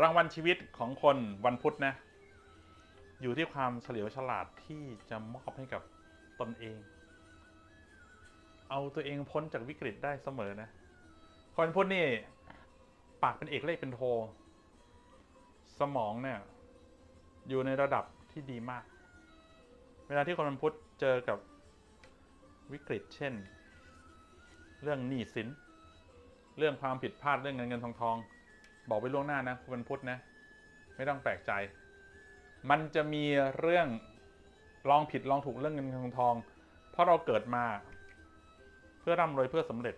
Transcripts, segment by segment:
รางวัลชีวิตของคนวันพุธนะ อยู่ที่ความเฉลียวฉลาดที่จะมอบให้กับตนเอง เอาตัวเองพ้นจากวิกฤตได้เสมอนะ คนพุธนี่ ปากเป็นเอกเลขเป็นโท สมองเนี่ย อยู่ในระดับที่ดีมาก เวลาที่คนวันพุธเจอกับวิกฤตเช่น เรื่องหนี้สิน เรื่องความผิดพลาดเรื่องเงินเงินทองทอง บอกไปล่วงหน้านะคุณพุธนะ ไม่ต้องแปลกใจ มันจะมีเรื่องลองผิดลองถูกเรื่องเงินทองทอง เพราะเราเกิดมา เพื่อร่ำรวยเพื่อสำเร็จ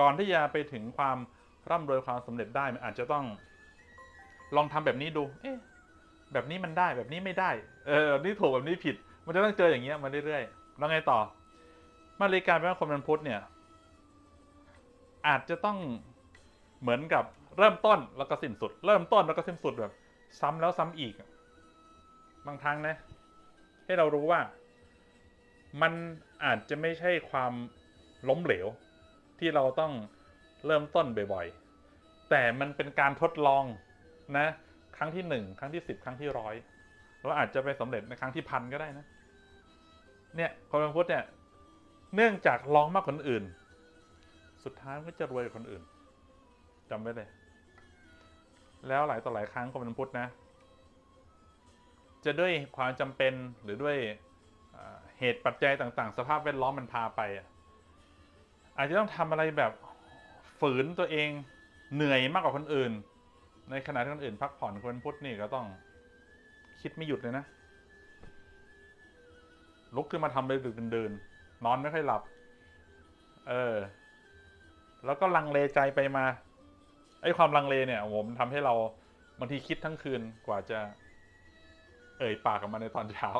ก่อนที่จะไปถึงความร่ำรวยความสำเร็จได้มันอาจจะต้อง ลองทำแบบนี้ดู เอ๊ะแบบนี้มันได้แบบนี้ไม่ได้ เออแบบนี้ถูกแบบนี้ผิด มันจะต้องเจออย่างเงี้ยมาเรื่อยๆแล้วไงต่อ มาเลยการเป็นว่าคนวันพุทธเนี่ย อาจจะต้องเหมือนกับ เริ่มต้นแล้วก็สิ้นสุด เริ่มต้นแล้วก็สิ้นสุดแบบ ซ้ำแล้วซ้ำอีก บางครั้งนะ ให้เรารู้ว่า มันอาจจะไม่ใช่ความล้มเหลว ที่เราต้องเริ่มต้นบ่อยๆ แต่มันเป็นการทดลองนะ ครั้งที่หนึ่งครั้งที่สิบครั้งที่ร้อยเราอาจจะไปสำเร็จในครั้งที่พันก็ได้นะ เนี่ยคนพุธเนี่ย เนื่องจากลองมากกว่าคนอื่น สุดท้ายก็จะรวยกว่าคนอื่นจำไว้เลย แล้วหลายต่อหลายครั้งคนวันพุธนะ จะด้วยความจำเป็นหรือด้วยเหตุปัจจัยต่างๆ สภาพแวดล้อมมันพาไปอะอาจจะต้องทำอะไรแบบฝืนตัวเองเหนื่อยมากกว่าคนอื่น ในขณะที่คนอื่น พักผ่อนคนพุธนี่ก็ต้องคิดไม่หยุดเลยนะ ลุกขึ้นมาทำเลยดึกๆดื่นนอนไม่ค่อยหลับ เออ แล้วก็ลังเลใจไปมา ไอ้ความลังเลเนี่ยโอ้โหมันทำให้เราบางทีคิดทั้งคืนกว่าจะ เอ่ยปากออกมาในตอนเช้า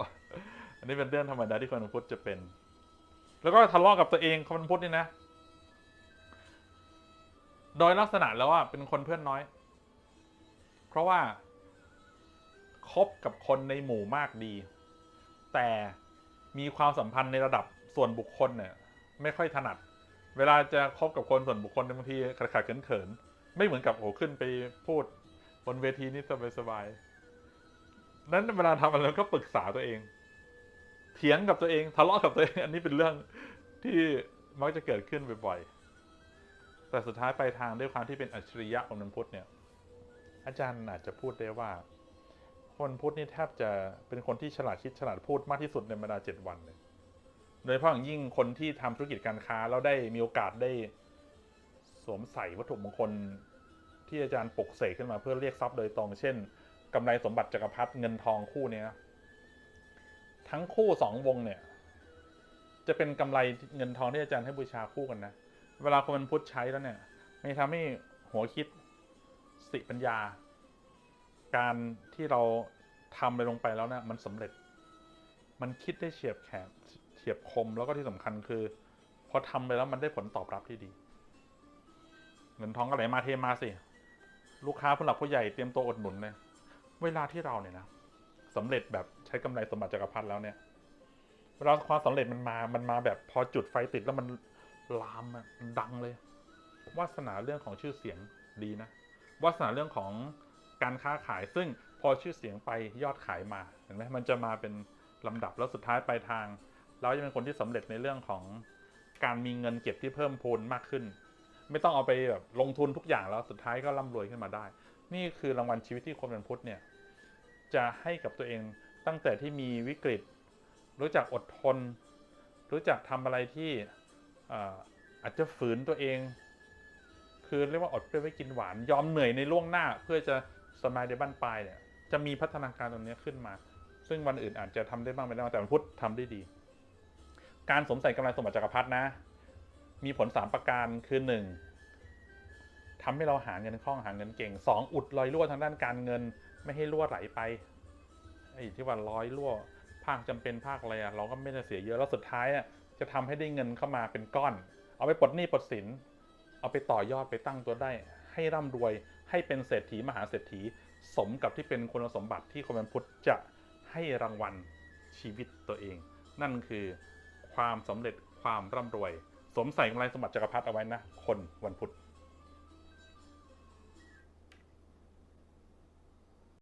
อันนี้เป็นเรื่องธรรมดาที่คนพุทธจะเป็น แล้วก็ทะเลาะกับตัวเองคนพุทธนี่นะ โดยลักษณะแล้วว่าเป็นคนเพื่อนน้อย เพราะว่าคบกับคนในหมู่มากดี แต่มีความสัมพันธ์ในระดับส่วนบุคคลเนี่ย ไม่ค่อยถนัด เวลาจะคบกับคนส่วนบุคคลบางทีขาดขาดเขินเขิน ไม่เหมือนกับโอ้ขึ้นไปพูดบนเวทีนี่สบายๆนั้นเวลาทำอะไรก็ปรึกษาตัวเอง เถียงกับตัวเองทะเลาะกับตัวเอง อันนี้เป็นเรื่องที่มักจะเกิดขึ้นบ่อยๆ แต่สุดท้ายปลายทางด้วยความที่เป็นอัจฉริยะของนันพุทธเนี่ย อาจารย์อาจจะพูดได้ว่า คนพุทธนี่แทบจะเป็นคนที่ฉลาดคิดฉลาดพูดมากที่สุดในบรรดาเจ็ดวันเลย โดยเฉพาะอย่างยิ่งคนที่ทำธุรกิจการค้าแล้วได้มีโอกาสได้สวมใส่วัตถุมงคล ที่อาจารย์ปลุกเสกขึ้นมาเพื่อเรียกทรัพย์โดยตรงเช่นกำไรสมบัติจักรพรรดิเงินทองคู่เนี้ทั้งคู่สองวงเนี่ย จะเป็นกำไรเงินทองที่อาจารย์ให้บูชาคู่กันนะ เวลาคนมันพุทธใช้แล้วเนี่ยมันทำให้หัวคิดสติปัญญา การที่เราทำไปลงไปแล้วเนี่ยมันสำเร็จ มันคิดได้เฉียบแขนเฉียบคมแล้วก็ที่สำคัญคือพอทำไปแล้วมันได้ผลตอบรับที่ดี เงินทองก็ไหลมาเทมาสิ ลูกค้าผู้หลักผู้ใหญ่เตรียมตัวอดหนุนเลยเวลาที่เราเนี่ยนะสำเร็จแบบใช้กำไรสมบัติจักรพรรดิแล้วเนี่ยเวลาความสำเร็จมันมา มันมาแบบพอจุดไฟติดแล้วมันลามอะมันดังเลยวาสนาเรื่องของชื่อเสียงดีนะวาสนาเรื่องของการค้าขายซึ่งพอชื่อเสียงไปยอดขายมาเห็นไหมมันจะมาเป็นลำดับแล้วสุดท้ายปลายทาง เราจะเป็นคนที่สำเร็จในเรื่องของการมีเงินเก็บที่เพิ่มพูนมากขึ้น ไม่ต้องเอาไปแบบลงทุนทุกอย่างแล้วสุดท้ายก็ร่ำรวยขึ้นมาได้ นี่คือรางวัลชีวิตที่คนเป็นพุทธเนี่ยจะให้กับตัวเองตั้งแต่ที่มีวิกฤต รู้จักอดทน รู้จักทำอะไรที่อาจจะฝืนตัวเอง คือเรียกว่าอดเปรี้ยวไว้กินหวาน ยอมเหนื่อยในล่วงหน้า เพื่อจะสมายในบ้านปลายเนี่ยจะมีพัฒนาการตรงนี้ขึ้นมา ซึ่งวันอื่นอาจจะทำได้บ้างไม่ได้บ้างแต่วันพุธทำได้ดี การสมใส่กำไรสมบัติจักรพรรดินะ มีผลสามประการคือหนึ่ง ทำให้เราหาเงินคล่องหาเงินเก่งสองอุดรอยรั่วทางด้านการเงิน ไม่ให้รั่วไหลไปไอ้ที่ว่าร้อยรั่ว ภาคจำเป็นภาคอะไรอะเราก็ไม่ได้เสียเยอะแล้วสุดท้ายอะจะทำให้ได้เงินเข้ามาเป็นก้อน เอาไปปลดหนี้ปลดสิน เอาไปต่อยอดไปตั้งตัวได้ ให้ร่ำรวยให้เป็นเศรษฐีมหาเศรษฐี สมกับที่เป็นคุณสมบัติที่คนวันพุธจะให้รางวัลชีวิตตัวเอง นั่นคือความสำเร็จความร่ำรวย สมใส่กำไรสมบัติจักรพรรดิเอาไว้นะ คนวันพุธ